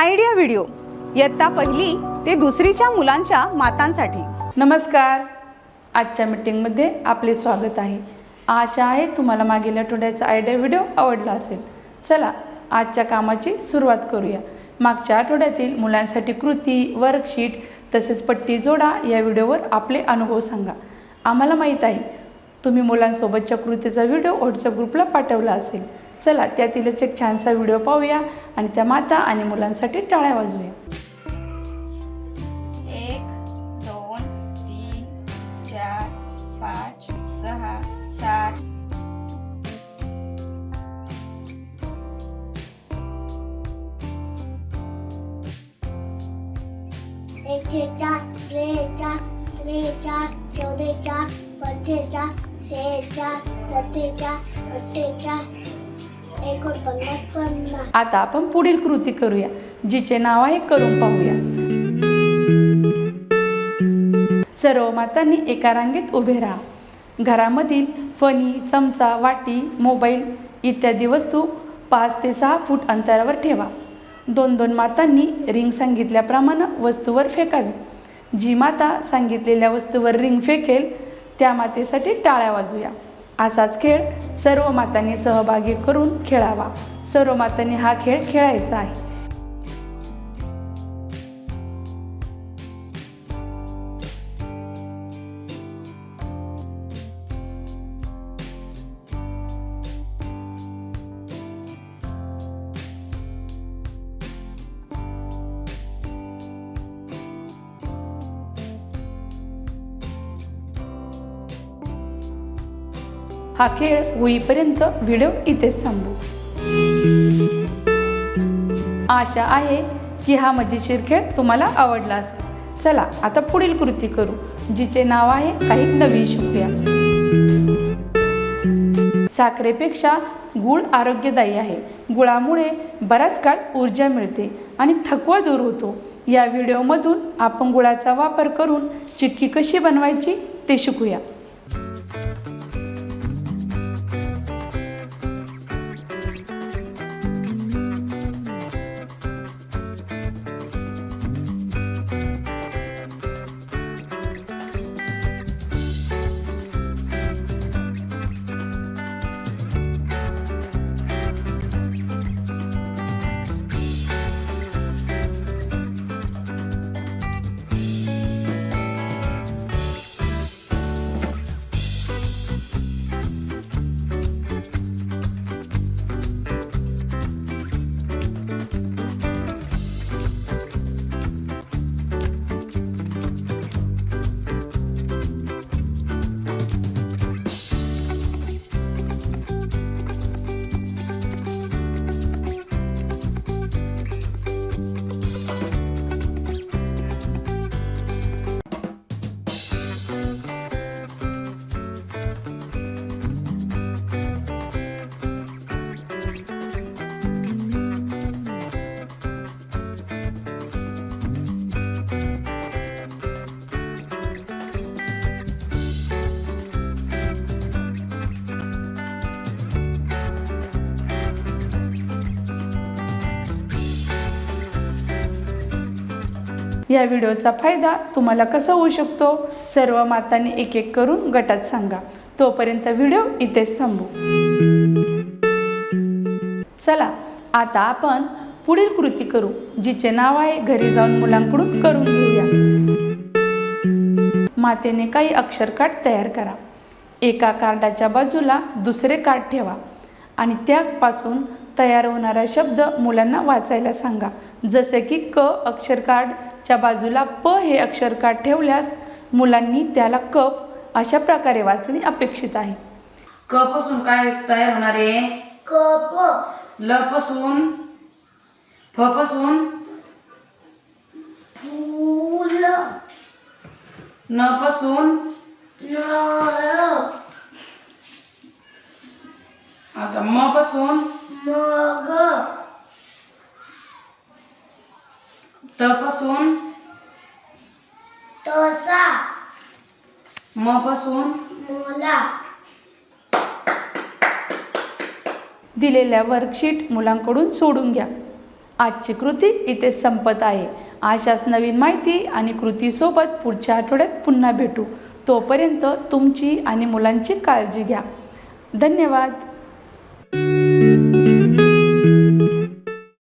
Idea video. इयत्ता पहिली ते दुसरीच्या मुलांच्या मातांसाठी. नमस्कार. आजच्या मिटिंगमध्ये आपले स्वागत आहे. आशा आहे तुम्हाला मागील आठवड्याचा आयडिया व्हिडिओ आवडला असेल. चला आजच्या कामाची सुरुवात करूया. मागच्या आठवड्यातील मुलांसाठी कृती वर्कशीट तसेच पट्टी जोडा या व्हिडिओवर आपले अनुभव सांगा. आम्हाला माहीत आहे तुम्ही मुलांसोबतच्या कृतीचा व्हिडिओ व्हॉट्सअप ग्रुपला पाठवला असेल. चला त्यातीलच एक छानसा व्हिडिओ पाहूया आणि त्या माता आणि मुलांसाठी टाळ्या वाजवूया. एक दोन तीन चार पाच सहा सात. एकेचार त्रेचार त्रेचार चौदेचार पंचेचार शेहेचार सत्तेचार अठ्ठेचार एकोणपन्नास पन्नास आता आपण पुढील कृती करूया जिचे नाव आहे करून पाहूया. सर्व मातांनी एका रांगेत उभे राहा. घरामधील फणी चमचा वाटी मोबाईल इत्यादी वस्तू पाच ते सहा फूट अंतरावर ठेवा. दोन दोन मातांनी रिंग सांगितल्याप्रमाणे वस्तूवर फेकावी. जी माता सांगितलेल्या वस्तूवर रिंग फेकेल त्या मातेसाठी टाळ्या वाजूया. असाच खेळ सर्व मातांनी सहभागी करून खेळावा. सर्व मातांनी हा खेळ खेळायचा आहे. हा खेळ होईपर्यंत व्हिडिओ इथेच थांबू. आशा आहे की हा मजेशीर खेळ तुम्हाला आवडला असेल. चला आता पुढील कृती करू जिचे नाव आहे काही नवीन शिकूया साखरेपेक्षा गुळ आरोग्यदायी आहे. गुळामुळे बराच काळ ऊर्जा मिळते आणि थकवा दूर होतो. या व्हिडिओमधून आपण गुळाचा वापर करून चिक्की कशी बनवायची ते शिकूया. या व्हिडिओचा फायदा तुम्हाला कसा होऊ शकतो? सर्व मातांनी एक एक करून गटात सांगा. तोपर्यंत व्हिडिओ इथेच थांबू. चला आता आपण पुढील कृती करू जिचे नाव आहे घरी जाऊन मुलांकडून करून घेऊया. मातेने काही अक्षर कार्ड तयार करा. एका कार्डाच्या बाजूला दुसरे कार्ड ठेवा आणि त्यापासून तयार होणारा शब्द मुलांना वाचायला सांगा. जसे की क अक्षर कार्डच्या बाजूला प हे अक्षर कार्ड ठेवल्यास मुलांनी त्याला कप अशा प्रकारे वाचणे अपेक्षित आहे. क पासून काय तयार होणार? आहे कप. ल पासून फ पासून फूल. न पासून. आता म पासून. मग. त पासून तसा म पासून मला. दिलेल्या वर्कशीट मुलांकडून सोडून घ्या. आजची कृती इथे संपत आहे. अशाच नवीन माहिती आणि कृतीसोबत पुढच्या आठवड्यात पुन्हा भेटू. तोपर्यंत तुमची आणि मुलांची काळजी घ्या. धन्यवाद.